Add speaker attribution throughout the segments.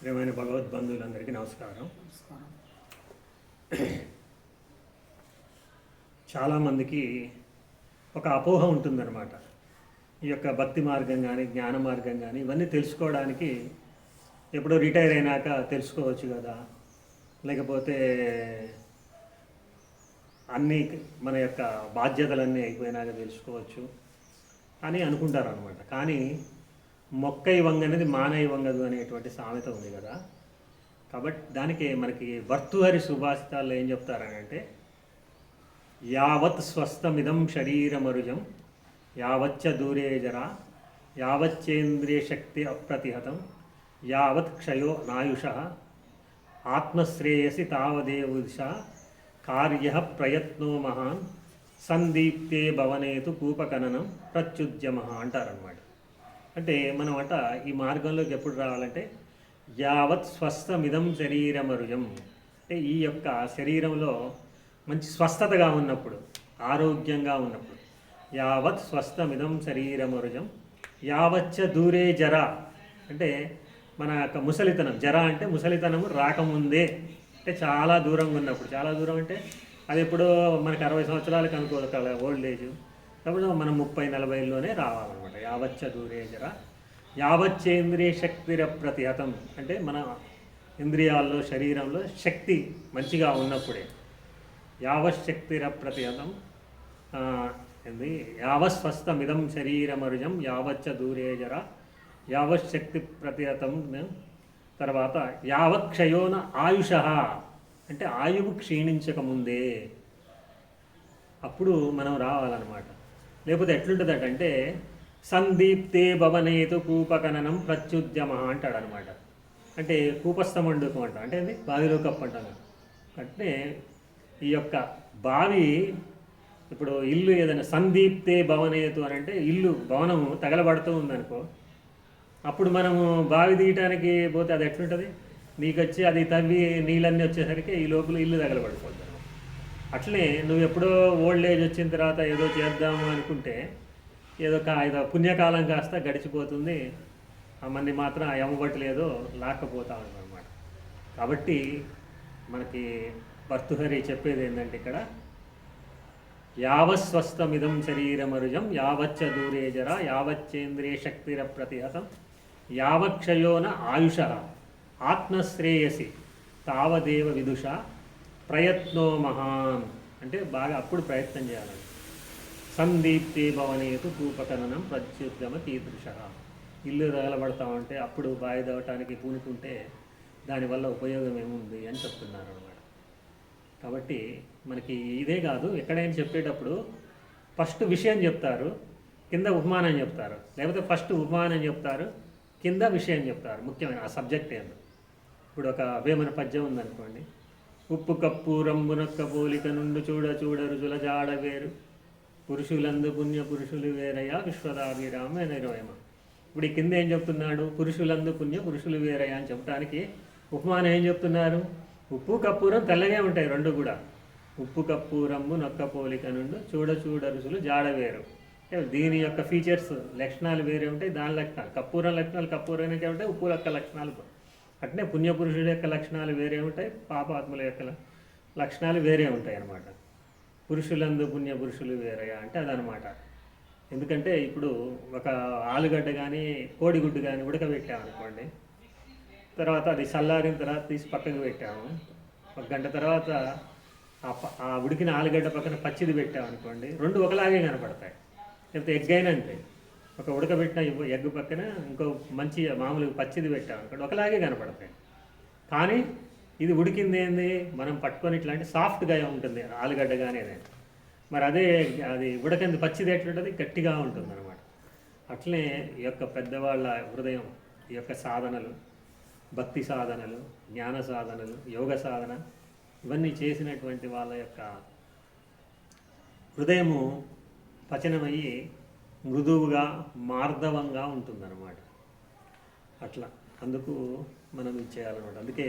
Speaker 1: ప్రియమైన భగవద్బంధువులందరికీ నమస్కారం.
Speaker 2: నమస్కారం.
Speaker 1: చాలామందికి ఒక అపోహ ఉంటుందన్నమాట. ఈ యొక్క భక్తి మార్గం కానీ జ్ఞాన మార్గం కానీ ఇవన్నీ తెలుసుకోవడానికి ఎప్పుడో రిటైర్ అయినాక తెలుసుకోవచ్చు కదా. లేకపోతే అన్నీ మన యొక్క బాధ్యతలన్నీ అయిపోయినాక తెలుసుకోవచ్చు అని అనుకుంటారు అనమాట కానీ మొక్క వంగనది మాన వంగదు అనేటువంటి సామెత ఉంది కదా. కాబట్టి దానికి మనకి వర్తుహరి సుభాషితాల్లో ఏం చెప్తారనంటే యావత్ స్వస్థమిదం శరీరమరుజం యావచ్చ దూరే జరా యావచ్చేంద్రియ శక్తి అప్రతిహతం యావత్ క్షయో నాయుష ఆత్మశ్రేయసి తావదేవుష కార్య ప్రయత్నో మహాన్ సందీప్తే భవనేతు కూపకననం ప్రత్యుద్యమ అంటారనమాట అంటే మనం అంట ఈ మార్గంలోకి ఎప్పుడు రావాలంటే యావత్ స్వస్థమిదం శరీరమరుజం అంటే ఈ యొక్క శరీరంలో మంచి స్వస్థతగా ఉన్నప్పుడు ఆరోగ్యంగా ఉన్నప్పుడు యావత్ స్వస్థమిదం శరీరమరుజం యావచ్చ దూరే జర అంటే మన యొక్క ముసలితనం. జర అంటే ముసలితనం రాకముందే. అంటే చాలా దూరంగా ఉన్నప్పుడు. చాలా దూరం అంటే అది ఎప్పుడో మనకి అరవై సంవత్సరాలకు అనుకోగల ఓల్డ్ ఏజ్. కాబట్టి మనం ముప్పై నలభైలోనే రావాలన్నమాట యావచ్చ దూరే జర. యావచ్చేంద్రియ శక్తిర ప్రతిహతం. అంటే మన ఇంద్రియాల్లో శరీరంలో శక్తి మంచిగా ఉన్నప్పుడే యావశక్తిర ప్రతిహతం. ఏంది? యావస్వస్థమిదం శరీరమరుజం యావచ్చ దూరే జర. యావశక్తి ప్రతిహతం. తర్వాత యావత్ క్షయోన ఆయుష. అంటే ఆయువు క్షీణించకముందే అప్పుడు మనం రావాలన్నమాట. లేకపోతే ఎట్లుంటుందంటే అంటే సందీప్తే భవనేతు కూపకననం ప్రత్యుద్యమ అంటాడు అనమాట అంటే కూపస్థమండుకం అంట. అంటే ఏంది? బావిలో కప్పు అంటాను అంటే ఈ యొక్క బావి ఇప్పుడు ఇల్లు ఏదైనా సందీప్తే భవనేతు అని అంటే ఇల్లు భవనము తగలబడుతూ ఉందనుకో అప్పుడు మనము బావి తీయటానికి పోతే అది ఎట్లుంటుంది? నీకు వచ్చి అది తవ్వి నీళ్ళన్నీ వచ్చేసరికి ఈ లోపల ఇల్లు తగలబడిపోతుంది అట్లే నువ్వు ఎప్పుడో ఓల్డ్ ఏజ్ వచ్చిన తర్వాత ఏదో చేద్దాము అనుకుంటే ఏదో కా ఏదో పుణ్యకాలం కాస్త గడిచిపోతుంది. మంది మాత్రం ఆ ఎమ్మబట్టలేదో లాక్కపోతా అనమాట కాబట్టి మనకి భర్తుహరి చెప్పేది ఏంటంటే ఇక్కడ యావస్వస్థమిదం శరీరమరుజం యావచ్చ దూరే జర యావచ్చేంద్రియ శక్తిర ప్రతిహతం యావక్షయోన ఆయుష ఆత్మశ్రేయసి తావదేవ విదుష ప్రయత్నో మహాన్. అంటే బాగా అప్పుడు ప్రయత్నం చేయాలండి సందీప్తే భవనేతు కూపకననం ప్రత్యుద్యమ కీదృశ ఇల్లు తగలబడతామంటే అప్పుడు బావి దవటానికి పూనుకుంటే దానివల్ల ఉపయోగం ఏముంది అని చెప్తున్నారు అనమాట కాబట్టి మనకి ఇదే కాదు ఎక్కడైనా చెప్పేటప్పుడు ఫస్ట్ విషయం చెప్తారు కింద ఉపమానం చెప్తారు. లేకపోతే ఫస్ట్ ఉపమానం చెప్తారు కింద విషయం చెప్తారు. ముఖ్యమైన ఆ సబ్జెక్ట్ ఏందో ఇప్పుడు ఒక వేమన పద్యం ఉందనుకోండి. ఉప్పు కప్పు రంబునక్క పోలిక నుండి చూడ చూడ రుజుల జాడ వేరు. పురుషులందు పుణ్య పురుషులు వేరయ్య విశ్వదాభిరామ నిర్వయమ. ఇప్పుడు ఈ కింద ఏం చెప్తున్నాడు? పురుషులందు పుణ్య పురుషులు వేరయ్య అని చెప్పడానికి ఉపమానం ఏం చెప్తున్నారు? ఉప్పు కప్పూరం తెల్లగే ఉంటాయి రెండు కూడా. ఉప్పు కప్పూరము నొక్క పోలిక నుండి చూడ చూడ రుచులు జాడ వేరు. దీని యొక్క ఫీచర్స్ లక్షణాలు వేరే ఉంటాయి దాని లక్షణాలు. కప్పూరం లక్షణాలు కప్పూరానికే ఉంటాయి ఉప్పు యొక్క లక్షణాలు. అట్నే పుణ్యపురుషుడి యొక్క లక్షణాలు వేరే ఉంటాయి పాపాత్ముల యొక్క లక్షణాలు వేరే ఉంటాయి అన్నమాట పురుషులందు పుణ్య పురుషులు వేరయా అంటే అదనమాట. ఎందుకంటే ఇప్పుడు ఒక ఆలుగడ్డ కానీ కోడిగుడ్డు కానీ ఉడకబెట్టామనుకోండి తర్వాత అది చల్లారిన తర్వాత తీసి పక్కకు పెట్టాము. ఒక గంట తర్వాత ఆ ఉడికిన ఆలుగడ్డ పక్కన పచ్చిది పెట్టామనుకోండి రెండు ఒకలాగే కనపడతాయి. లేకపోతే ఎగ్ అయినా అంతే. ఒక ఉడకబెట్టిన ఎగ్ పక్కన ఇంకో మంచి మామూలు పచ్చిది పెట్టామనుకోండి ఒకలాగే కనపడతాయి. కానీ ఇది ఉడికింది ఏంది? మనం పట్టుకొని ఇట్లాంటి సాఫ్ట్గా ఉంటుంది ఆలుగడ్డ కానీ మరి అదే అది ఉడకంది పచ్చిది ఎట్లుంటుంది? గట్టిగా ఉంటుంది అనమాట అట్లనే ఈ యొక్క పెద్దవాళ్ళ హృదయం ఈ యొక్క సాధనలు భక్తి సాధనలు జ్ఞాన సాధనలు యోగ సాధన ఇవన్నీ చేసినటువంటి వాళ్ళ యొక్క హృదయము పచనమయ్యి మృదువుగా మార్దవంగా ఉంటుందన్నమాట. అట్లా అందుకు మనం ఇది చేయాలన్నమాట. అందుకే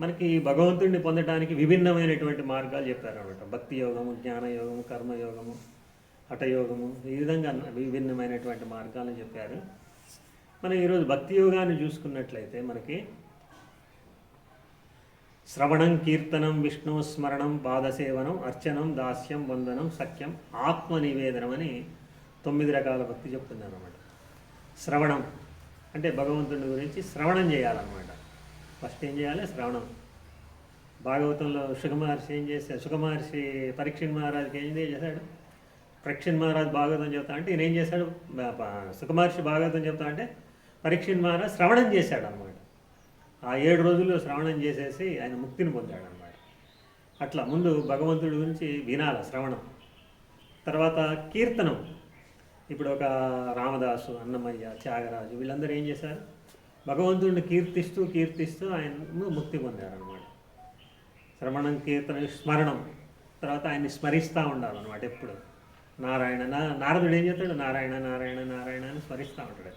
Speaker 1: మనకి భగవంతుడిని పొందడానికి విభిన్నమైనటువంటి మార్గాలు చెప్పారనమాట భక్తి యోగము జ్ఞానయోగము కర్మయోగము హఠయోగము ఈ విధంగా విభిన్నమైనటువంటి మార్గాలను చెప్పారు. మనం ఈరోజు భక్తి యోగాన్ని చూసుకున్నట్లయితే మనకి శ్రవణం కీర్తనం విష్ణు స్మరణం పాదసేవనం అర్చనం దాస్యం వందనం సఖ్యం ఆత్మ నివేదనం అని తొమ్మిది రకాల భక్తి చెప్తున్నాను అనమాట శ్రవణం అంటే భగవంతుడి గురించి శ్రవణం చేయాలన్నమాట. ఫస్ట్ ఏం చేయాలి? శ్రవణం. భాగవతంలో సుఖమహర్షి ఏం చేశాడు? సుఖమహర్షి పరీక్షణ్ మహారాజుకి ఏం చేశాడు? పరీక్షణ్ మహారాజు భాగవతం చెప్తా అంటే ఈయన ఏం చేశాడు? సుఖమహర్షి భాగవతం చెప్తా అంటే పరీక్షణ్ మహారాజు శ్రవణం చేశాడు అనమాట ఆ ఏడు రోజులు శ్రవణం చేసేసి ఆయన ముక్తిని పొందాడు అనమాట అట్లా ముందు భగవంతుడి గురించి వినాల శ్రవణం. తర్వాత కీర్తనం. ఇప్పుడు ఒక రామదాసు అన్నమయ్య త్యాగరాజు వీళ్ళందరూ ఏం చేశారు? భగవంతుడిని కీర్తిస్తూ కీర్తిస్తూ ఆయన ముక్తి పొందారనమాట శ్రవణం కీర్తన స్మరణం. తర్వాత ఆయన్ని స్మరిస్తూ ఉండాలన్నమాట ఎప్పుడు. నారాయణ నా నారదుడు ఏం చేస్తాడు? నారాయణ నారాయణ నారాయణ అని స్మరిస్తూ ఉంటాడు.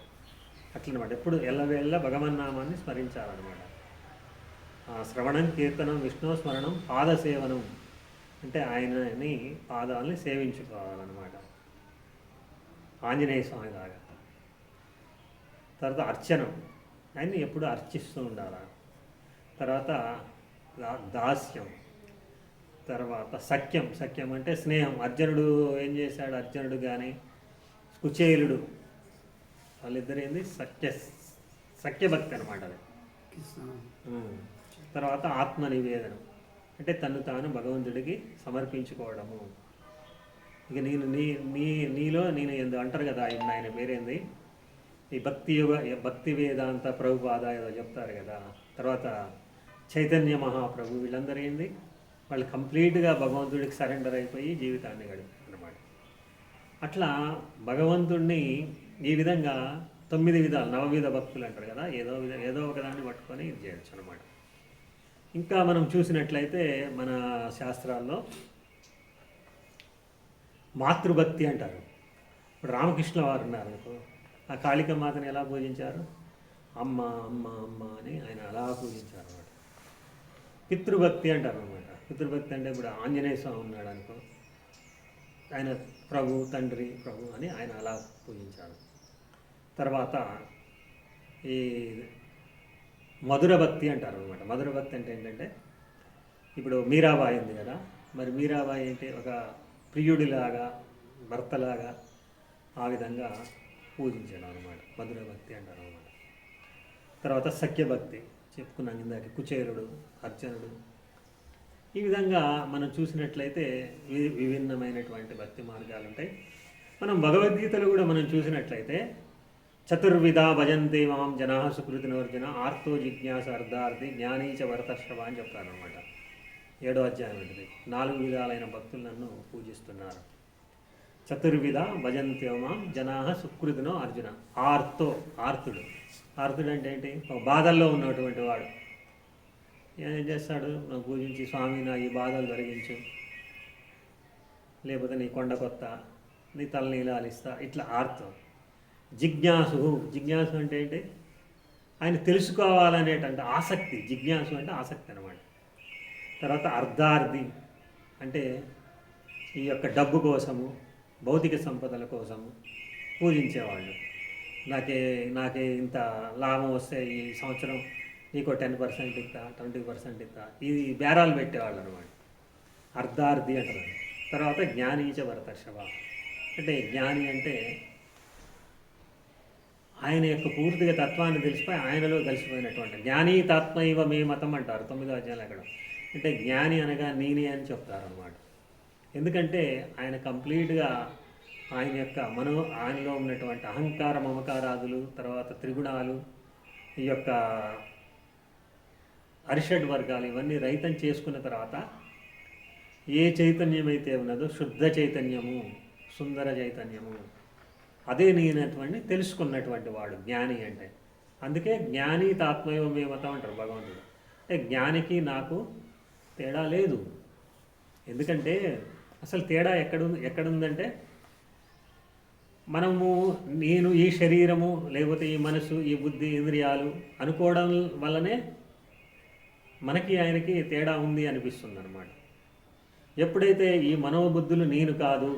Speaker 1: అట్లనమాట ఎప్పుడు ఎల్లవేళ్ళ భగవన్నామాన్ని స్మరించాలన్నమాట. శ్రవణం కీర్తనం విష్ణు స్మరణం పాదసేవనం అంటే ఆయనని పాదాలని సేవించుకోవాలన్నమాట. ఆంజనేయ స్వామి లాగా. తర్వాత అర్చనం. ఆయన్ని ఎప్పుడు అర్చిస్తూ ఉండాలి? తర్వాత దాస్యం. తర్వాత సఖ్యం. సఖ్యం అంటే స్నేహం. అర్జునుడు ఏం చేశాడు? అర్జునుడు కానీ కుచేలుడు. వాళ్ళిద్దరు ఏంది? సఖ్య సఖ్యభక్తి అనమాట అది. తర్వాత ఆత్మ నివేదనం అంటే తను తాను భగవంతుడికి సమర్పించుకోవడము. ఇక నేను నీ నీ నీలో నేను ఏందో అంటారు కదా ఆయన ఆయన పేరేంది? ఈ భక్తి యుగ భక్తి వేదాంత ప్రభుపాద ఏదో చెప్తారు కదా. తర్వాత చైతన్య మహాప్రభు వీళ్ళందరూ ఏంది? వాళ్ళు కంప్లీట్గా భగవంతుడికి సరెండర్ అయిపోయి జీవితాన్ని గడిపారు అట్లా భగవంతుణ్ణి ఈ విధంగా తొమ్మిది విధాలు నవవిధ భక్తులు అంటారు కదా ఏదో విధ ఏదో ఒకదాన్ని పట్టుకొని ఇది చేయొచ్చు అనమాట ఇంకా మనం చూసినట్లయితే మన శాస్త్రాల్లో మాతృభక్తి అంటారు. ఇప్పుడు రామకృష్ణ వారు ఉన్నారు అనుకో ఆ కాళిక మాతను ఎలా పూజించారు? అమ్మ అమ్మ అమ్మ అని ఆయన అలా పూజించారు అనమాట పితృభక్తి అంటారు అనమాట పితృభక్తి అంటే ఇప్పుడు ఆంజనేయ స్వామి ఉన్నాడు అనుకో ఆయన ప్రభు తండ్రి ప్రభు అని ఆయన అలా పూజించారు తర్వాత ఈ మధుర భక్తి అంటారు అనమాట మధుర భక్తి అంటే ఏంటంటే ఇప్పుడు మీరాబాయి ఉంది కదా మరి మీరాబాయి అంటే ఒక ప్రియుడిలాగా భర్తలాగా ఆ విధంగా పూజించడం అనమాట మధుర భక్తి అంటారు అనమాట తర్వాత సఖ్యభక్తి చెప్పుకున్నాం ఇందాక కుచేరుడు అర్జునుడు. ఈ విధంగా మనం చూసినట్లయితే విభిన్నమైనటువంటి భక్తి మార్గాలు ఉంటాయి మనం భగవద్గీతలో కూడా మనం చూసినట్లయితే చతుర్విధ భజంతే మాం జనా సుకృతినోర్జున ఆర్తో జిజ్ఞాస అర్ధార్థి జ్ఞానీచ వరతశ్రవ అని చెప్తారనమాట ఏడో అధ్యాయం ఉంటుంది నాలుగు విధాలైన భక్తులు నన్ను పూజిస్తున్నారు. చతుర్విధ భజంత్యోమాం మాం జనా సుకృతినో అర్జున. ఆర్తో ఆర్తుడు. ఆర్తుడు అంటే ఏంటి? ఒక బాధల్లో ఉన్నటువంటి వాడు. ఏం చేస్తాడు? నాకు పూజించి స్వామి నా ఈ బాధలు తొలగించు. లేకపోతే నీ కొండ కొత్త నీ తలనీలాలిస్తా ఇట్లా ఆర్తం. జిజ్ఞాసు. జిజ్ఞాసు అంటే ఏంటి? ఆయన తెలుసుకోవాలనేటంటే ఆసక్తి. జిజ్ఞాసు అంటే ఆసక్తి అనమాట తర్వాత అర్ధార్థి అంటే ఈ యొక్క డబ్బు కోసము భౌతిక సంపదల కోసం పూజించేవాళ్ళు. నాకే నాకే ఇంత లాభం వస్తే ఈ సంవత్సరం నీకు టెన్ పర్సెంట్ ఇస్తా ట్వంటీ పర్సెంట్ ఇస్తా ఇది బేరాలు పెట్టేవాళ్ళు అనమాట అర్ధార్థి అంటారు తర్వాత జ్ఞానించ భరతర్షభ అంటే జ్ఞాని అంటే ఆయన యొక్క పూర్తిగా తత్వాన్ని తెలిసిపోయి ఆయనలో కలిసిపోయినటువంటి జ్ఞాని తత్వ ఇవ మే మతం అంటారు తొమ్మిదో అధ్యాయులు అక్కడ అంటే జ్ఞాని అనగా నేనే అని చెప్తారు అనమాట ఎందుకంటే ఆయన కంప్లీట్గా ఆయన యొక్క మనో ఆయనలో ఉన్నటువంటి అహంకార మమకారాదులు తర్వాత త్రిగుణాలు ఈ యొక్క అరిషడ్ వర్గాలు ఇవన్నీ రైతం చేసుకున్న తర్వాత ఏ చైతన్యం అయితే ఉన్నదో శుద్ధ చైతన్యము సుందర చైతన్యము అదే నేనటువంటి తెలుసుకున్నటువంటి వాడు జ్ఞాని అంటే. అందుకే జ్ఞాని తాత్మయో మతం అంటారు భగవంతుడు. అంటే జ్ఞానికి నాకు తేడా లేదు. ఎందుకంటే అసలు తేడా ఎక్కడ ఎక్కడుందంటే మనము నేను ఈ శరీరము లేకపోతే ఈ మనసు ఈ బుద్ధి ఇంద్రియాలు అనుకోవడం వల్లనే మనకి ఆయనకి తేడా ఉంది అనిపిస్తుంది అనమాట ఎప్పుడైతే ఈ మనోబుద్ధులు నేను కాదు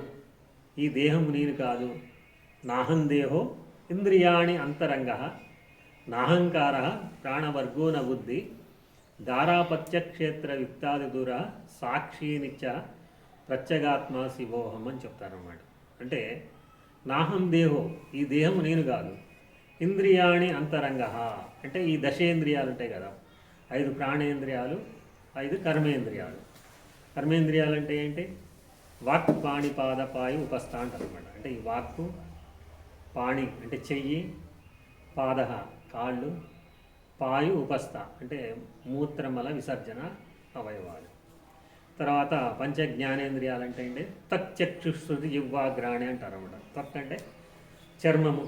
Speaker 1: ఈ దేహం నేను కాదు నాహం దేహో ఇంద్రియాణి అంతరంగ నాహంకార ప్రాణవర్గోన బుద్ధి దారాపత్యక్షేత్ర విత్తాది దూర సాక్షినిచ్చ ప్రత్యేగాత్మ శివోహం అని చెప్తారన్నమాట. అంటే నాహం దేహో ఈ దేహం నేను కాదు. ఇంద్రియాణి అంతరంగ. అంటే ఈ దశేంద్రియాలు ఉంటాయి కదా. ఐదు ప్రాణేంద్రియాలు ఐదు కర్మేంద్రియాలు. కర్మేంద్రియాలు అంటే ఏంటి? వాక్ పాణి పాద పాయు ఉపస్థ అంటారు అనమాట అంటే ఈ వాక్కు పాణి అంటే చెయ్యి పాద కాళ్ళు పాయు ఉపస్థ అంటే మూత్రమల విసర్జన అవయవాలు. తర్వాత పంచ జ్ఞానేంద్రియాలు అంటే ఏంటి తచ్చక్షుశ్రుతి జివ్వాగ్రాణి అంటారు అనమాట త్వక్ అంటే చర్మము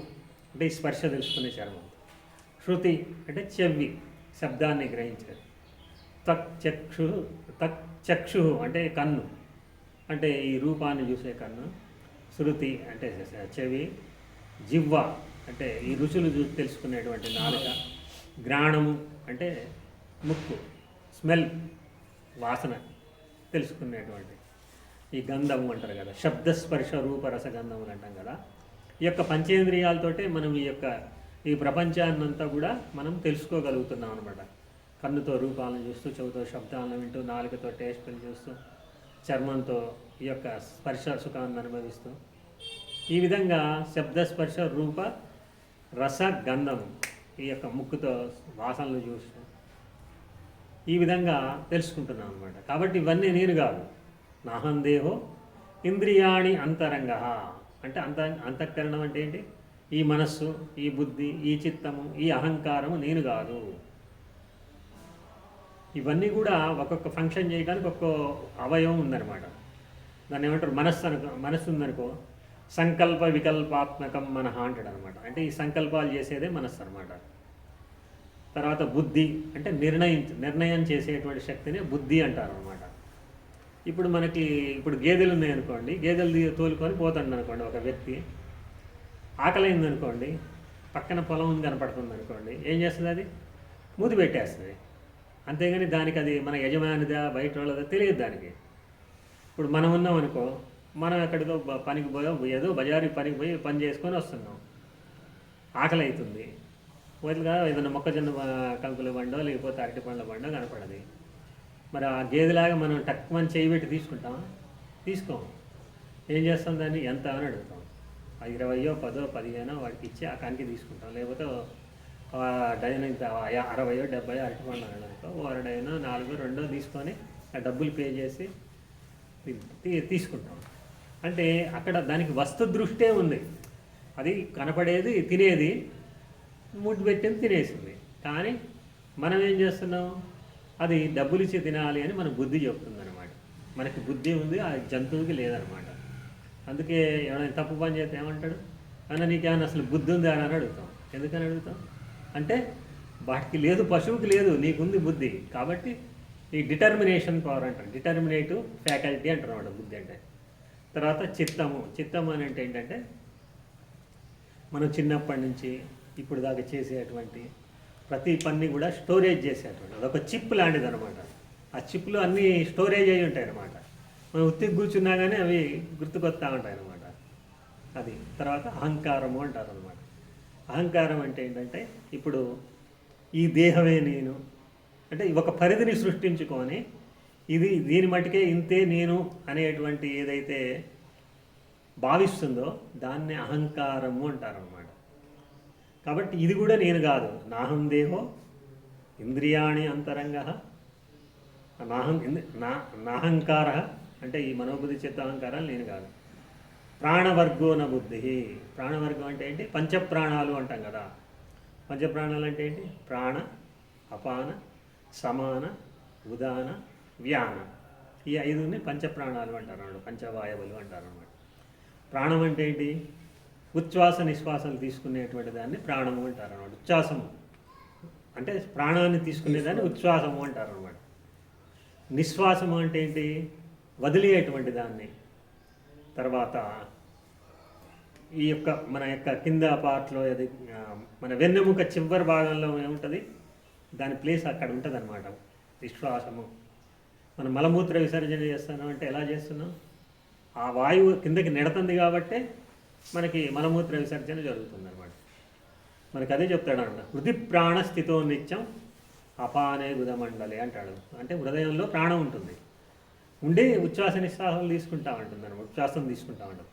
Speaker 1: అంటే ఈ స్పర్శ తెలుసుకునే చర్మం. శృతి అంటే చెవి శబ్దాన్ని గ్రహించేది. తక్ చక్షు తక్ చక్షు అంటే కన్ను అంటే ఈ రూపాన్ని చూసే కన్ను. శృతి అంటే చెవి జివ్వ అంటే ఈ రుచులు చూసి తెలుసుకునేటువంటి నాలుక. గ్రాణము అంటే ముక్కు స్మెల్ వాసన. తెలుసుకునేటువంటి ఈ గంధము అంటారు కదా శబ్దస్పర్శ రూప రసగంధములు అంటాం కదా. ఈ యొక్క పంచేంద్రియాలతోటే మనం ఈ యొక్క ఈ ప్రపంచాన్నంతా కూడా మనం తెలుసుకోగలుగుతున్నాం అనమాట కన్నుతో రూపాలను చూస్తూ చెవుతో శబ్దాలను వింటూ నాలుకతో టేస్టులు చూస్తూ చర్మంతో ఈ యొక్క స్పర్శ సుఖాన్ని అనుభవిస్తూ ఈ విధంగా శబ్దస్పర్శ రూప రస గంధం ఈ యొక్క ముక్కుతో వాసనలు చూస్తూ ఈ విధంగా తెలుసుకుంటున్నాం అనమాట కాబట్టి ఇవన్నీ నేను కాదు. నాహం దేహో ఇంద్రియాణి అంతరంగ. అంటే అంత అంతఃకరణం అంటే ఏంటి? ఈ మనస్సు ఈ బుద్ధి ఈ చిత్తము ఈ అహంకారము నేను కాదు. ఇవన్నీ కూడా ఒక్కొక్క ఫంక్షన్ చేయడానికి ఒక్కొక్క అవయవం ఉందన్నమాట. దాన్ని ఏమంటారు? మనస్సు అనుకో మనస్సు ఉందనుకో సంకల్ప వికల్పాత్మకం మనహ అంటాడు అనమాట అంటే ఈ సంకల్పాలు చేసేదే మనస్సు అనమాట తర్వాత బుద్ధి అంటే నిర్ణయం నిర్ణయం చేసేటువంటి శక్తిని బుద్ధి అంటారు అనమాట ఇప్పుడు మనకి ఇప్పుడు గేదెలు ఉన్నాయనుకోండి గేదెలు తోలుకొని పోతాడు అనుకోండి ఒక వ్యక్తి. ఆకలైంది అనుకోండి పక్కన పొలం ఉంది కనపడుతుంది అనుకోండి ఏం చేస్తుంది అది? మూతి పెట్టేస్తుంది. అంతేగాని దానికి అది మన యజమానిదా బయట వాళ్ళదా తెలియదు దానికి. ఇప్పుడు మనం ఉన్నాం అనుకో మనం ఎక్కడికో పనికి పోయో ఏదో బజారు పనికి పోయి పని చేసుకొని వస్తున్నాం. ఆకలి అవుతుంది వదిలిగా ఏదైనా మొక్కజొన్న బ- కంకుల బండో లేకపోతే అరటి పండ్ల బండో కనపడది. మరి ఆ గేదెలాగా మనం టక్కుమని చేయి పెట్టి తీసుకుంటాం తీసుకోం ఏం చేస్తాం దాన్ని? ఎంత అని అడుగుతాం. ఇరవయో పదో పదిహేనో వాడికి ఇచ్చి ఆ కానికి తీసుకుంటాం. లేకపోతే డజన్ ఇంత అరవయో డెబ్బయో అరటి పండ్లు అనుకో ఓ నాలుగో రెండో తీసుకొని ఆ డబ్బులు పే చేసి తీ- తీసుకుంటాం. అంటే అక్కడ దానికి వస్తు దృష్టే ఉంది. అది కనపడేది తినేది ముడ్డు పెట్టింది తినేసింది. కానీ మనం ఏం చేస్తున్నాం? అది డబ్బులు ఇచ్చి తినాలి అని మన బుద్ధి చెప్తుంది అనమాట మనకి బుద్ధి ఉంది ఆ జంతువుకి లేదనమాట అందుకే ఎవరైనా తప్పు పని చేస్తే ఏమంటాడు? అయినా నీకేమైనా అసలు బుద్ధి ఉందా? అని అడుగుతాం. ఎందుకని అడుగుతాం? అంటే వాటికి లేదు పశువుకి లేదు నీకుంది బుద్ధి. కాబట్టి ఈ డిటర్మినేషన్ పవర్ అంటారు. డిటర్మినేటివ్ ఫ్యాకల్టీ అంటారు బుద్ధి అంటే. తర్వాత చిత్తము. చిత్తము అని అంటే ఏంటంటే మనం చిన్నప్పటి నుంచి ఇప్పుడు దాకా చేసేటువంటి ప్రతి పని కూడా స్టోరేజ్ చేసేటువంటి అదొక చిప్ లాంటిది అనమాట ఆ చిప్లు అన్నీ స్టోరేజ్ అయి ఉంటాయి అనమాట మనం ఉత్తికి కూర్చున్నా కానీ అవి గుర్తుకొస్తా ఉంటాయి అనమాట అది తర్వాత అహంకారము అంటారు అనమాట అహంకారం అంటే ఏంటంటే ఇప్పుడు ఈ దేహమే నేను అంటే ఒక పరిధిని సృష్టించుకొని ఇది దీని మటుకే ఇంతే నేను అనేటువంటి ఏదైతే భావిస్తుందో దాన్ని అహంకారము అంటారనమాట కాబట్టి ఇది కూడా నేను కాదు. నాహం దేహో ఇంద్రియాణి అంతరంగ. నాహం నా నాహంకార అంటే ఈ మనోబుద్ధి చిత్త అహంకారాలు నేను కాదు. ప్రాణవర్గోన బుద్ధి. ప్రాణవర్గం అంటే ఏంటి? పంచప్రాణాలు అంటాం కదా. పంచప్రాణాలు అంటే ఏంటి? ప్రాణ అపాన సమాన ఉదాన వ్యాన. ఈ ఐదుని పంచప్రాణాలు అంటారు. అన్నమాట పంచవాయువులు అంటారు అన్నమాట. ప్రాణం అంటే ఏంటి? ఉచ్ఛ్వాస నిశ్వాసాలు తీసుకునేటువంటి దాన్ని ప్రాణము అంటారు అన్నమాట ఉచ్ఛ్వాసము. అంటే ప్రాణాన్ని తీసుకునేదాన్ని ఉచ్ఛ్వాసము అంటారు అన్నమాట నిశ్వాసము అంటే ఏంటి? వదిలేటువంటి దాన్ని. తర్వాత ఈ యొక్క మన యొక్క కింద పార్ట్లో అది మన వెన్నెముక చివరి భాగంలో ఏముంటుంది? దాని ప్లేస్ అక్కడ ఉంటుంది అనమాట విశ్వాసము మనం మలమూత్ర విసర్జన చేస్తున్నాం అంటే ఎలా చేస్తున్నాం? ఆ వాయువు కిందకి నెడుతుంది కాబట్టే మనకి మలమూత్ర విసర్జన జరుగుతుంది అనమాట మనకి అదే చెప్తాడంట హృది ప్రాణ స్థితో నిత్యం అపానే గుదమండలి అంటాడు. అంటే హృదయంలో ప్రాణం ఉంటుంది. ఉండి ఉచ్ఛ్వాస నిశ్వాసాలు తీసుకుంటా ఉంటుంది అనమాట ఉచ్ఛ్వాసం తీసుకుంటా ఉంటుంది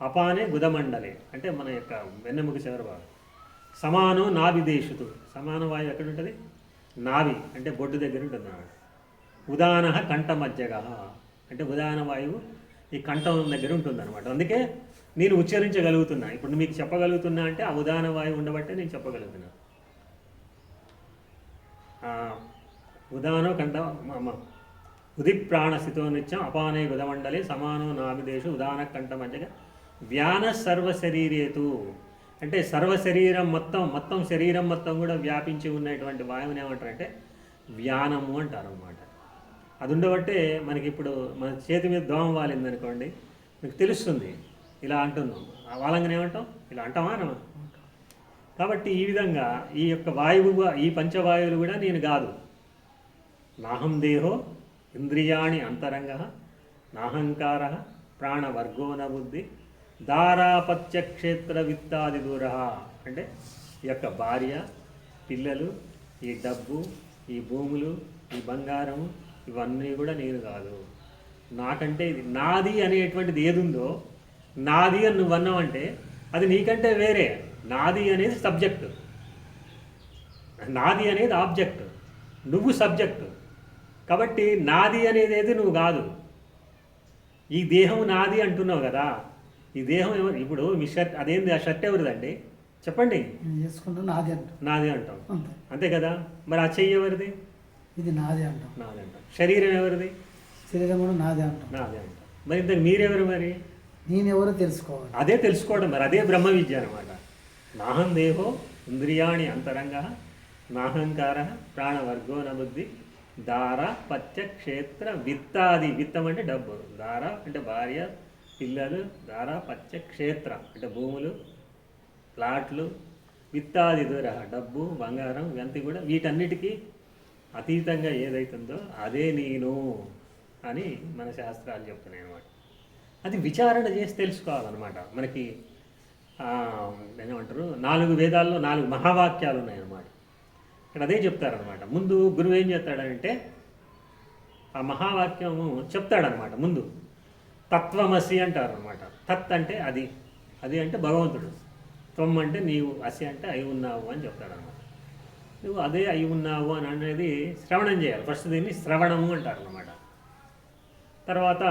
Speaker 1: అపానే గుదమండలి అంటే మన యొక్క వెన్నెముక చివరి భాగం. సమానం నాభిదేశుతు సమాన వాయువు ఎక్కడ ఉంటుంది నాభి అంటే బొడ్డు దగ్గర ఉంటుంది అన్నమాట ఉదాన కంఠ మధ్యగా అంటే ఉదాన వాయువు ఈ కంఠం దగ్గర ఉంటుంది అనమాట అందుకే నేను ఉచ్చరించగలుగుతున్నా. ఇప్పుడు మీకు చెప్పగలుగుతున్నా అంటే ఆ వాయువు ఉండబట్టే నేను చెప్పగలుగుతున్నా. ఆ, ఉదానో కంఠ ఉది ప్రాణస్థితో నిత్యం అపానే గుదమండలి సమానో నాభిదేశు ఉదాన కంఠ మధ్యగా వ్యాన సర్వశరీరేతు. అంటే సర్వ శరీరం మొత్తం మొత్తం శరీరం మొత్తం కూడా వ్యాపించి ఉన్నటువంటి వాయువుని ఏమంటారంటే వ్యానము అంటారు అనమాట అది ఉండబట్టే మనకి ఇప్పుడు మన చేతి మీద దోమ వాలింది అనుకోండి మీకు తెలుస్తుంది. ఇలా అంటున్నాం. ఆ వాలంగానే ఏమంటాం? ఇలా అంటామా? అనమా కాబట్టి ఈ విధంగా ఈ యొక్క వాయువు ఈ పంచవాయువులు కూడా నేను కాదు. నాహం దేహో ఇంద్రియాణి అంతరంగ నాహంకార ప్రాణవర్గోన బుద్ధి దారాపత్యక్షేత్ర విత్తాది దూర అంటే ఈ యొక్క భార్య పిల్లలు ఈ డబ్బు ఈ భూములు ఈ బంగారము ఇవన్నీ కూడా నేను కాదు. నాకంటే ఇది నాది అనేటువంటిది ఏదుందో నాది అని నువ్వు అన్నావంటే అది నీకంటే వేరే. నాది అనేది సబ్జెక్టు. నాది అనేది ఆబ్జెక్ట్. నువ్వు సబ్జెక్టు. కాబట్టి నాది అనేది ఏది నువ్వు కాదు. ఈ దేహం నాది అంటున్నావు కదా. ఈ దేహం ఎవరు? ఇప్పుడు మీ షర్ట్ అదేంది ఆ షర్ట్ ఎవరిదండి? చెప్పండి.
Speaker 2: నాది అంటాం
Speaker 1: నాది అంటాం
Speaker 2: అంతే.
Speaker 1: అంతే కదా. మరి ఆ చెయ్యి ఎవరిది?
Speaker 2: ఇది నాది అంటాం
Speaker 1: నాది అంటాం శరీరం ఎవరిది?
Speaker 2: శరీరం కూడా నాది అంటాం
Speaker 1: నాది అంటాం మరి ఇంతకు మీరెవరు మరి?
Speaker 2: నేనెవరో తెలుసుకోవాలి.
Speaker 1: అదే తెలుసుకోవడం మరి అదే బ్రహ్మ విద్య అనమాట నాహం దేహో ఇంద్రియాణి అంతరంగ నాహంకార ప్రాణవర్గో నబుద్ధి దార పత్య క్షేత్ర విత్తాది. విత్తం అంటే డబ్బు దార అంటే భార్య పిల్లలు దార పత్య క్షేత్ర అంటే భూములు ప్లాట్లు విత్తాది దూర డబ్బు బంగారం ఇవంతా కూడా వీటన్నిటికీ అతీతంగా ఏదైతుందో అదే నేను అని మన శాస్త్రాలు చెప్తున్నాయి అది విచారణ చేసి తెలుసుకోవాలన్నమాట. మనకి ఏమంటారు నాలుగు వేదాల్లో నాలుగు మహావాక్యాలు ఉన్నాయన్నమాట. ఇక్కడ అదే చెప్తారనమాట ముందు గురువు ఏం చేస్తాడంటే ఆ మహావాక్యము చెప్తాడనమాట ముందు. తత్వమసి అంటారు అనమాట తత్ అంటే అది. అది అంటే భగవంతుడు. త్వం అంటే నీవు అసి అంటే అయి ఉన్నావు అని చెప్తాడనమాట నువ్వు అదే అయి ఉన్నావు అని అనేది శ్రవణం చేయాలి. ఫస్ట్ దీన్ని శ్రవణము అంటారు అనమాట తర్వాత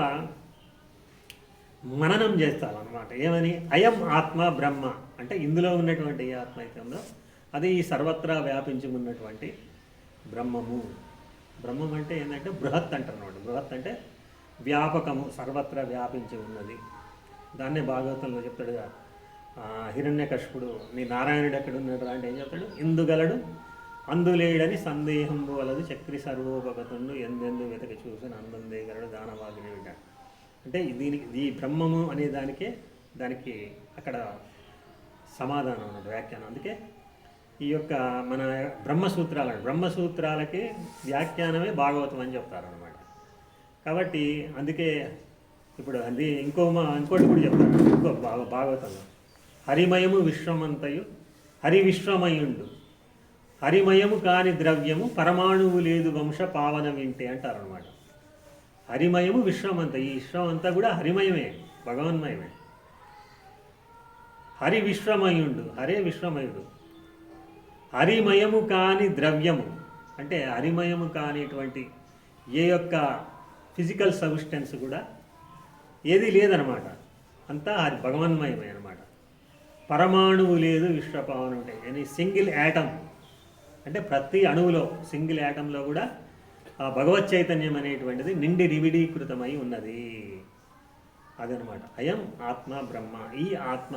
Speaker 1: మననం చేస్తారనమాట ఏమని? అయం ఆత్మ బ్రహ్మ. అంటే ఇందులో ఉన్నటువంటి ఏ ఆత్మ అయితే ఉందో అది ఈ సర్వత్రా వ్యాపించి ఉన్నటువంటి బ్రహ్మము. బ్రహ్మం అంటే ఏంటంటే బృహత్ అంటారనమాట బృహత్ అంటే వ్యాపకము సర్వత్రా వ్యాపించి ఉన్నది. దాన్నే భాగవతంలో చెప్తాడుగా హిరణ్య కష్పుడు నీ నారాయణుడు ఎక్కడ ఉన్నాడు అంటే ఏం చెప్తాడు? ఇందుగలడు అందులేడని సందేహం వలదు చక్రి సర్వోపగతుండు ఎందెందు వెతక చూసిన అందం దేగలడు దానవాగిని వింటాడు అంటే దీనికి ఈ బ్రహ్మము అనే దానికే దానికి అక్కడ సమాధానం అన్నది వ్యాఖ్యానం. అందుకే ఈ యొక్క మన బ్రహ్మసూత్రాలు బ్రహ్మసూత్రాలకి వ్యాఖ్యానమే భాగవతం అని చెప్తారనమాట కాబట్టి అందుకే ఇప్పుడు అది ఇంకో మా ఇంకోటి కూడా చెప్తారు. ఇంకో భాగ భాగవతంలో. హరిమయము విశ్వమంతయు హరి విశ్వమయుండు హరిమయము కాని ద్రవ్యము పరమాణువు లేదు వంశ పావన వింటే అంటారు అనమాట హరిమయము విశ్వమంతా. ఈ విశ్వం అంతా కూడా హరిమయమే భగవన్మయమే. హరి విశ్వమయుండు హరే విశ్వమయుడు. హరిమయము కాని ద్రవ్యము అంటే హరిమయము కానిటువంటి ఏ యొక్క ఫిజికల్ సబ్స్టెన్స్ కూడా ఏది లేదనమాట. అంతా హరి భగవన్మయమే అనమాట. పరమాణువు లేదు విశ్వపావనం ఉంటాయి. ఎనీ సింగిల్ యాటమ్ అంటే ప్రతి అణువులో సింగిల్ యాటంలో కూడా ఆ భగవత్ చైతన్యం అనేటువంటిది నిండి నివిడీకృతమై ఉన్నది. అదనమాట. అయం ఆత్మ బ్రహ్మ. ఈ ఆత్మ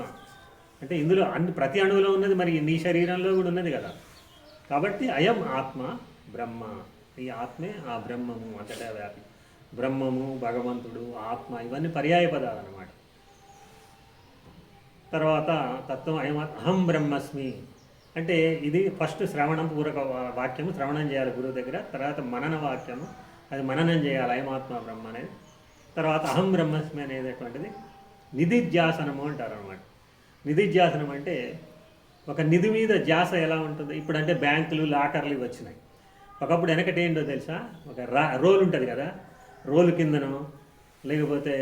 Speaker 1: అంటే ఇందులో అన్ని ప్రతి అణువులో ఉన్నది మరి నీ శరీరంలో కూడా ఉన్నది కదా. కాబట్టి అయం ఆత్మ బ్రహ్మ. ఈ ఆత్మే ఆ బ్రహ్మము అంతటా వ్యాపి. బ్రహ్మము భగవంతుడు ఆత్మ ఇవన్నీ పర్యాయ పదాలు అనమాట తర్వాత తత్వం అయం అహం బ్రహ్మస్మి. అంటే ఇది ఫస్ట్ శ్రవణం పూర్వక వాక్యము శ్రవణం చేయాలి గురువు దగ్గర తర్వాత మనన వాక్యము అది మననం చేయాలి అయమాత్మ బ్రహ్మ అనేది. తర్వాత అహం బ్రహ్మస్మి అనేటటువంటిది నిధిధ్యాసనము అంటారు అనమాట నిధిధ్యాసనం అంటే ఒక నిధి మీద ధ్యాస ఎలా ఉంటుంది? ఇప్పుడు అంటే బ్యాంకులు లాకర్లు ఇవి వచ్చినాయి. ఒకప్పుడు వెనకటి ఏంటో తెలుసా? ఒక రా రోల్ ఉంటుంది కదా? రోలు కిందనో లేకపోతే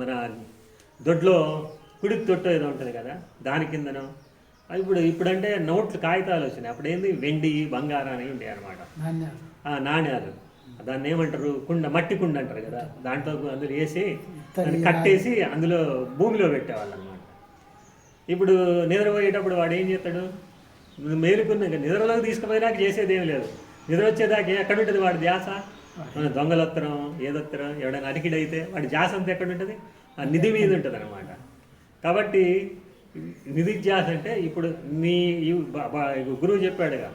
Speaker 1: మన దొడ్లో కుడికి తొట్టు ఏదో ఉంటుంది కదా? దాని కిందనో ఇప్పుడు ఇప్పుడంటే నోట్లు కాగితాలు వచ్చినాయి. అప్పుడు ఏంది? వెండి బంగారం అని ఉంటాయి అనమాట
Speaker 2: నాణ్యాలు.
Speaker 1: దాన్ని ఏమంటారు? కుండ మట్టి కుండ అంటారు కదా. దాంట్లో అందులో వేసి దాన్ని కట్టేసి అందులో భూమిలో పెట్టేవాళ్ళు అనమాట ఇప్పుడు నిద్రపోయేటప్పుడు వాడు ఏం చేస్తాడు? మేలుకున్న నిద్రలోకి తీసుకుపోయినాక చేసేది ఏం లేదు. నిద్ర వచ్చేదాకా ఎక్కడ ఉంటుంది వాడి ధ్యాస? దొంగలత్తరం ఏదొత్తరం ఎవడైనా అరికిడైతే వాడి ధ్యాస అంతా ఎక్కడ ఉంటుంది? ఆ నిధి మీద ఉంటుంది అనమాట కాబట్టి నిధిధ్యాస అంటే ఇప్పుడు నీ ఈ గురువు చెప్పాడుగా.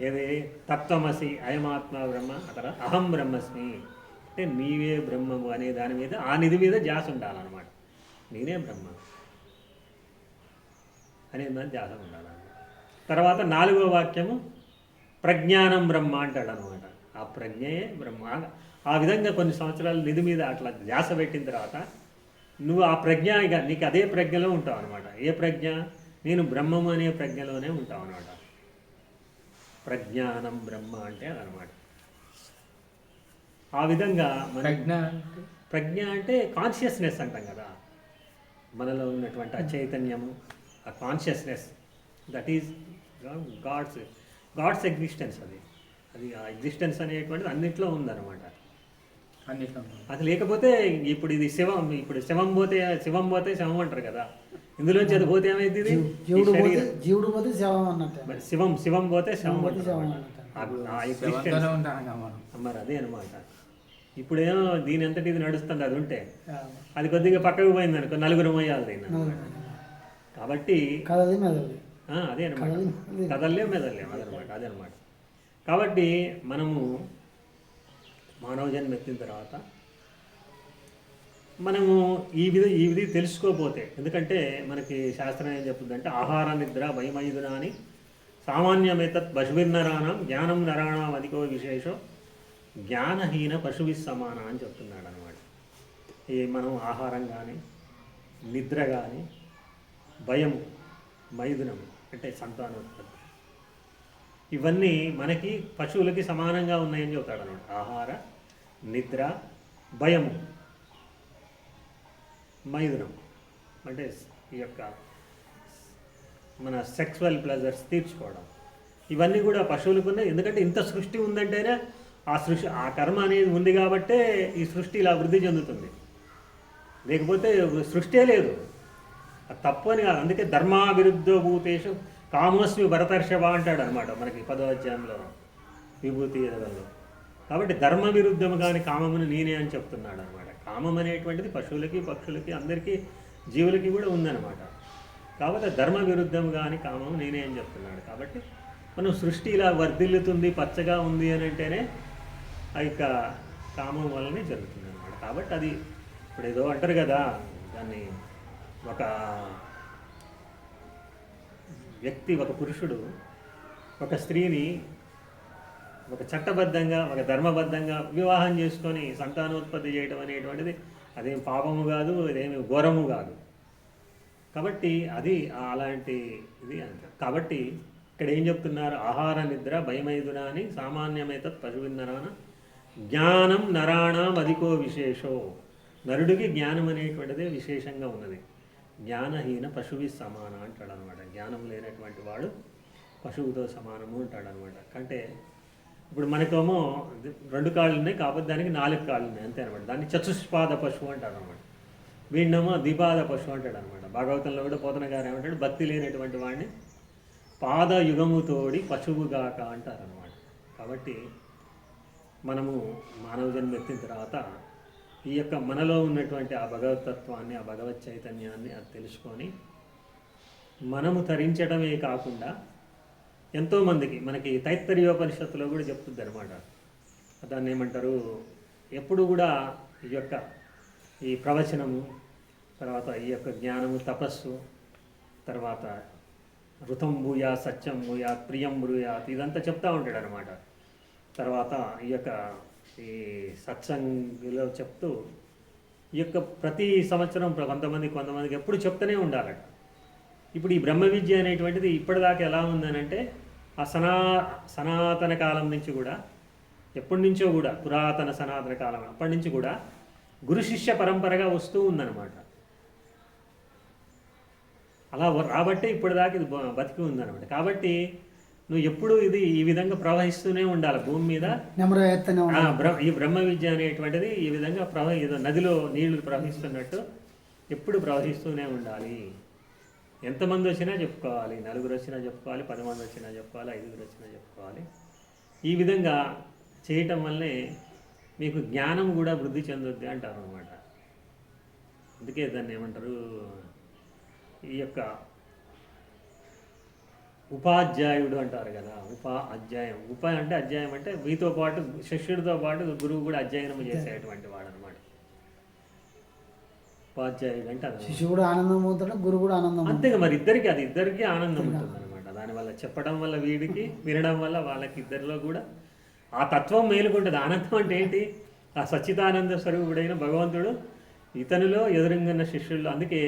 Speaker 1: ఏది? తత్వమసి అయమాత్మ బ్రహ్మ అతర అహం బ్రహ్మస్మి. అంటే నీవే బ్రహ్మము అనే దాని మీద ఆ నిధి మీద ధ్యాస ఉండాలన్నమాట. నేనే బ్రహ్మ. అనే దాని ధ్యాస ఉండాలన్నమాట. తర్వాత నాలుగో వాక్యము ప్రజ్ఞానం బ్రహ్మ అంటాడు అనమాట ఆ ప్రజ్ఞయే బ్రహ్మ. ఆ విధంగా కొన్ని సంవత్సరాలు నిధి మీద అట్లా ధ్యాస పెట్టిన తర్వాత నువ్వు ఆ ప్రజ్ఞ ఇక నీకు అదే ప్రజ్ఞలో ఉంటావు అనమాట ఏ ప్రజ్ఞ? నేను బ్రహ్మము అనే ప్రజ్ఞలోనే ఉంటావు అనమాట ప్రజ్ఞానం బ్రహ్మ అంటే అదనమాట ఆ విధంగా మన
Speaker 3: ప్రజ్ఞ అంటే
Speaker 1: ప్రజ్ఞ అంటే కాన్షియస్నెస్ అంటాం కదా. మనలో ఉన్నటువంటి ఆ చైతన్యము ఆ consciousness that is God's God's existence అది. అది ఆ ఎగ్జిస్టెన్స్ అనేటువంటిది అన్నిట్లో ఉందన్నమాట. అది లేకపోతే ఇప్పుడు ఇది శివం ఇప్పుడు శివం పోతే శివం పోతే శవం అంటారు కదా. ఇందులోంచి అది పోతే ఏమైంది ఇది?
Speaker 2: జీవుడు పోతే. జీవుడు పోతే శవం అన్నట్టు.
Speaker 1: మరి శివం శివం పోతే శవం
Speaker 2: పోతే శవం అన్నట్టు
Speaker 1: మరి అదే అనమాట ఇప్పుడేమో దీని అంతటి ఇది నడుస్తుంది అది ఉంటే. అది కొద్దిగా పక్కకు పోయింది అనుకో నలుగురు మొయ్యాలి దీన్ని. కాబట్టి అదే అనమాట. కదలలేం మెదలలేం అదనమాట అదే అనమాట కాబట్టి మనము మానవ జన్మ ఎత్తిన తర్వాత మనము ఈ విధ ఈ విధి తెలుసుకోపోతే ఎందుకంటే మనకి శాస్త్రం ఏం చెప్తుందంటే ఆహార నిద్ర భయమైదున అని సామాన్యమేతత్ పశువిన్నరాణం జ్ఞానం నరాణం అధికో విశేషం జ్ఞానహీన పశువి సమాన అని చెప్తున్నాడు అనమాట ఈ మనం ఆహారం కానీ నిద్ర కానీ భయం మైదునం అంటే సంతానోత్పత్తి ఇవన్నీ మనకి పశువులకి సమానంగా ఉన్నాయని చెబుతాడు అనమాట ఆహార నిద్ర భయము. మైథునం అంటే ఈ యొక్క మన సెక్సువల్ ప్లెజర్స్ తీర్చుకోవడం. ఇవన్నీ కూడా పశువులకు ఉన్నాయి. ఎందుకంటే ఇంత సృష్టి ఉందంటేనే ఆ సృష్టి ఆ కర్మ అనేది ఉంది కాబట్టే ఈ సృష్టి ఇలా వృద్ధి చెందుతుంది. లేకపోతే సృష్టే లేదు. తప్పు అని కాదు. అందుకే ధర్మావిరుద్ధో భూతేషు కామస్మి భరతర్షభ అంటాడు అనమాట మనకి పదో అధ్యాయంలో. విభూతి ఎదగల్లో కాబట్టి ధర్మ విరుద్ధము కానీ కామమును నేనే అని చెప్తున్నాడు అనమాట కామం అనేటువంటిది పశువులకి పక్షులకి అందరికీ జీవులకి కూడా ఉందన్నమాట కాబట్టి ధర్మ విరుద్ధం కాని కామం నేనే అని చెప్తున్నాడు. కాబట్టి మనం సృష్టి ఇలా వర్ధిల్లుతుంది పచ్చగా ఉంది అని అంటేనే ఆ యొక్క కామం వల్లనే జరుగుతుంది అనమాట కాబట్టి అది ఇప్పుడు ఏదో అంటారు కదా దాన్ని ఒక వ్యక్తి ఒక పురుషుడు ఒక స్త్రీని ఒక చట్టబద్ధంగా ఒక ధర్మబద్ధంగా వివాహం చేసుకొని సంతానోత్పత్తి చేయడం అనేటువంటిది అదేం పాపము కాదు అదేమి ఘోరము కాదు. కాబట్టి అది అలాంటి ఇది అంటారు. కాబట్టి ఇక్కడ ఏం చెప్తున్నారు? ఆహార నిద్ర భయమైదున అని సామాన్యమైత పశువిన్నరాన జ్ఞానం నరాణం అధికో విశేషో. నరుడికి జ్ఞానం అనేటువంటిదే విశేషంగా ఉన్నది. జ్ఞానహీన పశువి సమాన అంటాడు అనమాట జ్ఞానం లేనటువంటి వాడు పశువుతో సమానము అంటాడు అనమాట అంటే ఇప్పుడు మనకేమో రెండు కాళ్ళు ఉన్నాయి కాకపోతే దానికి నాలుగు కాళ్ళు ఉన్నాయి అంతే అనమాట దాన్ని చతుష్పాద పశువు అంటారు అనమాట వీడినేమో ద్విపాద పశువు అంటాడు అనమాట భాగవతంలో కూడా పోతన గారు ఏమంటాడు భక్తి లేనటువంటి వాడిని పాద యుగముతోడి పశువుగాక అంటారు అనమాట కాబట్టి మనము మానవ జన్మ ఎత్తిన తర్వాత ఈ యొక్క మనలో ఉన్నటువంటి ఆ భగవతత్వాన్ని ఆ భగవత్ చైతన్యాన్ని అది తెలుసుకొని మనము తరించడమే కాకుండా ఎంతోమందికి మనకి తైత్తరీయోపనిషత్తులో కూడా చెప్తుంది అనమాట దాన్ని ఏమంటారు? ఎప్పుడు కూడా ఈ యొక్క ఈ ప్రవచనము తర్వాత ఈ యొక్క జ్ఞానము తపస్సు తర్వాత ఋతం భూయా సత్యం భూయా ప్రియం బ్రూయాత్ ఇదంతా చెప్తా ఉంటాడు అనమాట తర్వాత ఈ యొక్క ఈ సత్సంగిలో చెప్తూ ఈ యొక్క ప్రతి సంవత్సరం కొంతమంది కొంతమందికి ఎప్పుడు చెప్తూనే ఉండాలట. ఇప్పుడు ఈ బ్రహ్మ విద్య అనేటువంటిది ఇప్పటిదాకా ఎలా ఉందనంటే ఆ సనా సనాతన కాలం నుంచి కూడా ఎప్పటి నుంచో కూడా పురాతన సనాతన కాలం అప్పటి నుంచి కూడా గురు శిష్య పరంపరగా వస్తూ ఉందన్నమాట. అలా రాబట్టే ఇప్పటిదాకా ఇది బతికి ఉందన్నమాట. కాబట్టి నువ్వు ఎప్పుడు ఇది ఈ విధంగా ప్రవహిస్తూనే ఉండాలి. భూమి మీద ఈ బ్రహ్మ విద్య అనేటువంటిది ఈ విధంగా ప్రవహ ఏదో నదిలో నీళ్ళు ప్రవహిస్తున్నట్టు ఎప్పుడు ప్రవహిస్తూనే ఉండాలి. ఎంతమంది వచ్చినా చెప్పుకోవాలి నలుగురు వచ్చినా చెప్పుకోవాలి పది మంది వచ్చినా చెప్పుకోవాలి ఐదుగురు వచ్చినా చెప్పుకోవాలి. ఈ విధంగా చేయటం వల్లే మీకు జ్ఞానం కూడా వృద్ధి చెందుద్ది అంటారు అనమాట అందుకే దాన్ని ఏమంటారు? ఈ యొక్క ఉపాధ్యాయుడు అంటారు కదా ఉపా అధ్యాయం. ఉప అంటే అధ్యాయం అంటే మీతో పాటు శిష్యుడితో పాటు గురువు కూడా అధ్యయనం చేసేటువంటి వాడు అనమాట ఉపాధ్యాయుడు అంటే అది
Speaker 2: శిశువు ఆనందం అవుతాడు గురువు కూడా ఆనందం.
Speaker 1: అంతేగా మరి ఇద్దరికి అది ఇద్దరికి ఆనందం ఉంటుంది అనమాట దానివల్ల చెప్పడం వల్ల వీడికి వినడం వల్ల వాళ్ళకి ఇద్దరిలో కూడా ఆ తత్వం మేలుకుంటుంది. ఆనందం అంటే ఏంటి? ఆ సచ్చిదానంద స్వరూపుడైన భగవంతుడు ఇతనిలో ఎదురుంగన్న శిష్యుల్లో అందుకే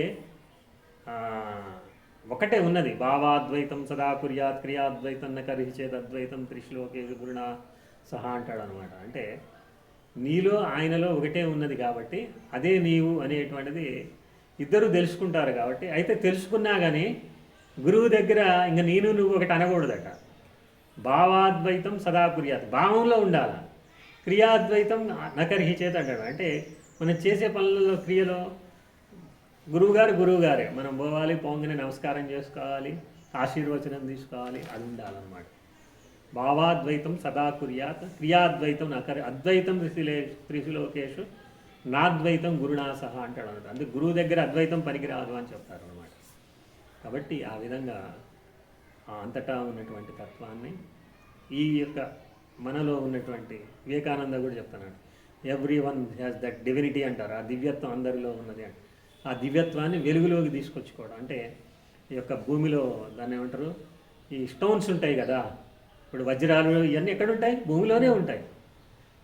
Speaker 1: ఒకటే ఉన్నది. భావాద్వైతం సదా కుర్యాత్ క్రియాద్వైతం న కరిచేది అద్వైతం త్రిశ్లోకే గురుణ సహా అంటాడు అనమాట అంటే నీలో ఆయనలో ఒకటే ఉన్నది కాబట్టి అదే నీవు అనేటువంటిది ఇద్దరు తెలుసుకుంటారు కాబట్టి అయితే తెలుసుకున్నా కానీ గురువు దగ్గర ఇంక నేను నువ్వు ఒకటి అనకూడదట. భావాద్వైతం సదాకుర్యాత్ భావంలో ఉండాలి? క్రియాద్వైతం నకరిహి చేత అంటాడు. అంటే మనం చేసే పనులలో క్రియలో గురువుగారు గురువుగారే. మనం పోవాలి పోంగనే నమస్కారం చేసుకోవాలి ఆశీర్వచనం తీసుకోవాలి అది ఉండాలన్నమాట. భావాద్వైతం సదా కుర్యాత్ క్రియాద్వైతం నకరి అద్వైతం త్రిశిలే త్రిశిలోకేషు నాద్వైతం గురునా సహ అంటాడు అనమాట. అందుకే గురువు దగ్గర అద్వైతం పనికిరాదు అని చెప్తారు అనమాట. కాబట్టి ఆ విధంగా అంతటా ఉన్నటువంటి తత్వాన్ని ఈ యొక్క మనలో ఉన్నటువంటి వివేకానంద కూడా చెప్తున్నాడు. Everyone has that divinity అంటారు. ఆ దివ్యత్వం అందరిలో ఉన్నది అంటే. ఆ దివ్యత్వాన్ని వెలుగులోకి తీసుకొచ్చుకోవడం. అంటే ఈ యొక్క భూమిలో దాన్ని ఏమంటారు? ఈ స్టోన్స్ ఉంటాయి కదా ఇప్పుడు వజ్రాలు ఇవన్నీ ఎక్కడ ఉంటాయి? భూమిలోనే ఉంటాయి.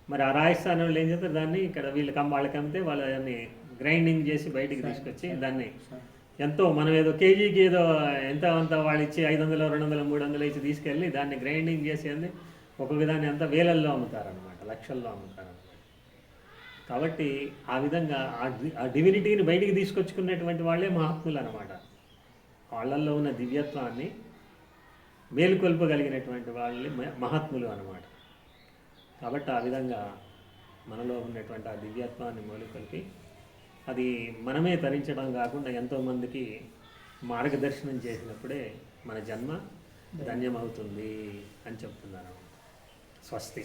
Speaker 1: మరి ఆ రాజస్థాన్ వాళ్ళు ఏం చేస్తారు? దాన్ని ఇక్కడ వీళ్ళకి అమ్మ వాళ్ళకి అమ్మితే వాళ్ళు దాన్ని గ్రైండింగ్ చేసి బయటికి తీసుకొచ్చి దాన్ని ఎంతో మనం ఏదో కేజీకి ఏదో ఎంత అంత వాళ్ళు ఇచ్చి ఐదు వందలు రెండు వందలు మూడు వందలు ఇచ్చి తీసుకెళ్ళి దాన్ని గ్రైండింగ్ చేసి అంది ఒక విధాన్ని అంతా వేలల్లో అమ్ముతారనమాట లక్షల్లో అమ్ముతారనమాట కాబట్టి ఆ విధంగా ఆ డివినిటీని బయటికి తీసుకొచ్చుకున్నటువంటి వాళ్ళే మహాత్ములు అనమాట వాళ్ళల్లో ఉన్న దివ్యత్వాన్ని మేలుకొల్పగలిగినటువంటి వాళ్ళని మహాత్ములు అనమాట కాబట్టి ఆ విధంగా మనలో ఉన్నటువంటి ఆ దివ్యత్వాన్ని మేలుకొల్పి అది మనమే తరించడం కాకుండా ఎంతోమందికి మార్గదర్శనం చేసినప్పుడే మన జన్మ ధన్యమవుతుంది అని చెప్తున్నారు. స్వస్తి.